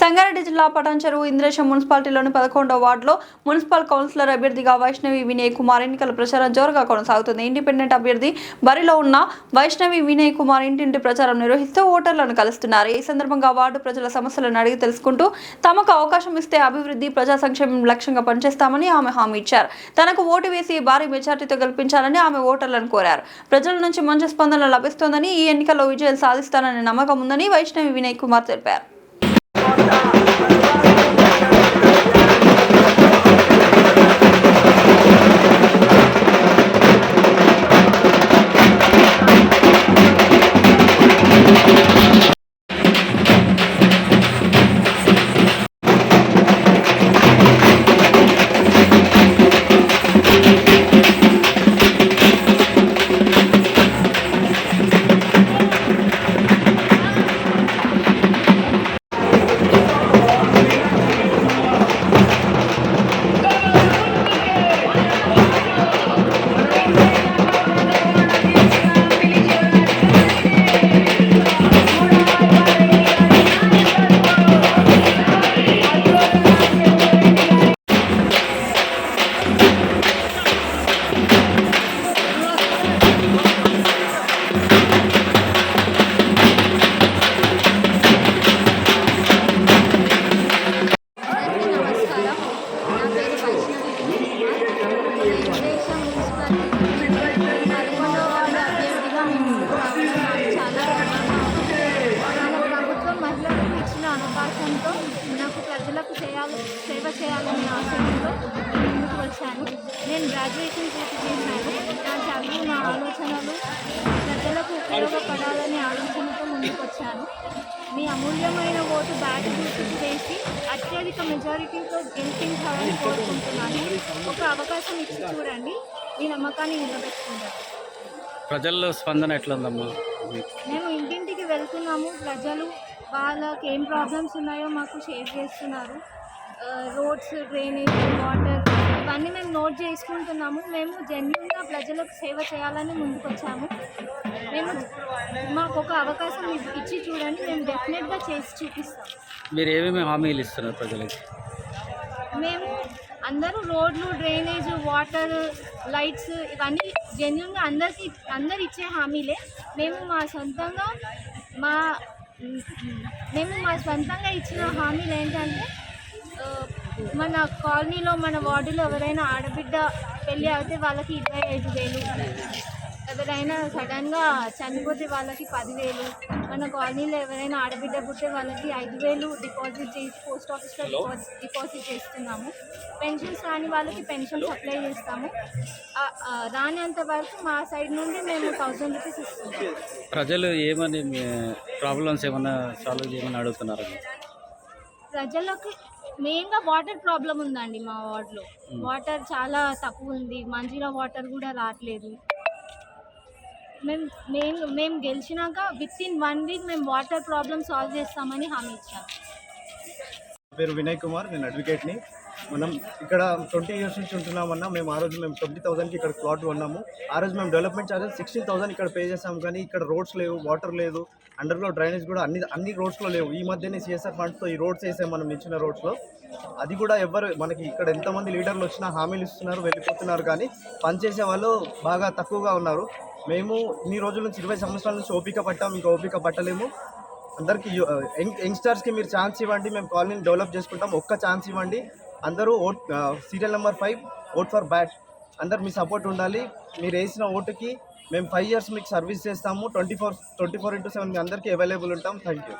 సంగారెడ్డి జిల్లా పటాన్చెరువు ఇంద్రేశం మున్సిపాలిటీలోని పదకొండవ వార్డులో మున్సిపల్ కౌన్సిలర్ అభ్యర్థిగా వైష్ణవి వినయ్ కుమార్ ఎన్నికల ప్రచారం జోరుగా కొనసాగుతుంది. ఇండిపెండెంట్ అభ్యర్థి బరిలో ఉన్న వైష్ణవి వినయ్ కుమార్ ఇంటింటి ప్రచారం నిర్వహిస్తూ ఓటర్లను కలుస్తున్నారు. ఈ సందర్భంగా వార్డు ప్రజల సమస్యలను అడిగి తెలుసుకుంటూ తమకు అవకాశం ఇస్తే అభివృద్ధి ప్రజా సంక్షేమం లక్ష్యంగా పనిచేస్తామని ఆమె హామీ ఇచ్చారు. తనకు ఓటు వేసి భారీ మెజార్టీతో గెలిపించాలని ఆమె ఓటర్లను కోరారు. ప్రజల నుంచి మంచి స్పందన లభిస్తోందని ఈ ఎన్నికల్లో విజయం సాధిస్తానని నమ్మకం ఉందని వైష్ణవి వినయ్ కుమార్ తెలిపారు. వచ్చాను నేను గ్రాడ్యుయేషన్ పూర్తి చేశాను నా చదువు నా ఆలోచనలు ప్రజలకు ఉపయోగపడాలనే ఆలోచనతో ముందుకొచ్చాను మీ అమూల్యమైన ఓటు బ్యాట్ గుర్తుకు వేసి అత్యధిక మెజారిటీతో గెలిపించాలని కోరుకుంటున్నాను ఒక అవకాశం ఇచ్చి చూడండి మీ నమ్మకాన్ని నిలబెట్టుకుంటాను ప్రజల్లో స్పందన ఎట్లుందమ్మా? మేము ఇంటింటికి వెళ్తున్నాము. ప్రజలు వాళ్ళకి ఏం ప్రాబ్లమ్స్ ఉన్నాయో మాకు షేర్ చేస్తున్నారు. రోడ్స్ డ్రైనేజ్ వాటర్ ఇవన్నీ మేము నోట్ చేసుకుంటున్నాము. మేము జెన్యున్గా ప్రజలకు సేవ చేయాలని ముందుకు వచ్చాము మేము మాకు ఒక అవకాశం ఇచ్చి చూడండి. మేము డెఫినెట్గా చేసి చూపిస్తాం. మీరు ఏమేమి హామీలు ఇస్తున్నారు ప్రజలకి? మేము అందరూ రోడ్లు డ్రైనేజ్ వాటర్ లైట్స్ ఇవన్నీ జెన్యున్గా అందరికి అందరు ఇచ్చే హామీలే. మేము మా సొంతంగా మా మేము మా సొంతంగా ఇచ్చిన హామీలు ఏంటంటే మన కాలనీలో మన వార్డులో ఎవరైనా ఆడబిడ్డ పెళ్ళి అయితే వాళ్ళకి ఇరవై ఐదు వేలు. ఎవరైనా సడన్గా చనిపోతే వాళ్ళకి పదివేలు. మన కాలనీలో ఎవరైనా ఆడబిడ్డ పుట్టే వాళ్ళకి ఐదు వేలు డిపాజిట్ చేసి పోస్ట్ ఆఫీస్లో డిపాజిట్ డిపాజిట్ చేస్తున్నాము. పెన్షన్స్ రాని వాళ్ళకి పెన్షన్స్ అప్లై చేస్తాము. రానంత వరకు మా సైడ్ నుండి మేము థౌజండ్ రూపీస్ ఇస్తున్నాము. ప్రజలు ఏమని ప్రాబ్లమ్స్ ఏమన్నా సాల్వ్ చేయమని అడుగుతున్నారు ప్రజలకు మెయిన్గా వాటర్ ప్రాబ్లం ఉందండి మా వార్డులో. వాటర్ చాలా తక్కువ ఉంది మంచిగా వాటర్ కూడా రావట్లేదు మేము మెయిన్ మేము గెలిచినాక విత్ ఇన్ వన్ వీక్ మేము వాటర్ ప్రాబ్లమ్ సాల్వ్ చేస్తామని హామీ ఇచ్చాము పేరు వినయ్ కుమార్. నేను అడ్వకేట్ని. మనం ఇక్కడ ట్వంటీ ఇయర్స్ నుంచి ఉంటున్నామన్నా మేము ఆ రోజు మేము ట్వంటీ థౌసండ్కి ఇక్కడ ప్లాట్ కొన్నాము. ఆ రోజు మేము డెవలప్మెంట్ ఛార్జెస్ సిక్స్టీన్ థౌసండ్ ఇక్కడ పే చేసాము కానీ ఇక్కడ రోడ్స్ లేవు వాటర్ లేదు అండర్గ్రౌండ్ డ్రైనేజ్ కూడా అన్ని అన్ని రోడ్స్లో లేవు. ఈ మధ్యనే సిఎస్ఆర్ ఫండ్స్తో ఈ రోడ్స్ వేసాం మనం ఇచ్చిన రోడ్స్లో. అది కూడా ఎవరు మనకి ఇక్కడ ఎంతమంది లీడర్లు వచ్చినా హామీలు ఇస్తున్నారు వెళ్ళిపోతున్నారు కానీ పనిచేసే వాళ్ళు బాగా తక్కువగా ఉన్నారు. మేము ఇన్ని రోజుల నుంచి ఇరవై సంవత్సరాల నుంచి ఓపిక పట్టాం ఇంకా ఓపిక పట్టలేము. అందరికీ యంగ్ యంగ్స్టర్స్కి మీరు ఛాన్స్ ఇవ్వండి మేము కాలనీని డెవలప్ చేసుకుంటాం ఒక్క ఛాన్స్ ఇవ్వండి. అందరూ vote serial number five vote for bat అందరు మీ సపోర్ట్ ఉండాలి. మీరు వేసిన ఓటుకి మేము ఫైవ్ ఇయర్స్ మీకు సర్వీస్ చేస్తాము. Twenty four twenty four into seven మీ అందరికీ అవైలబుల్ ఉంటాం. Thank you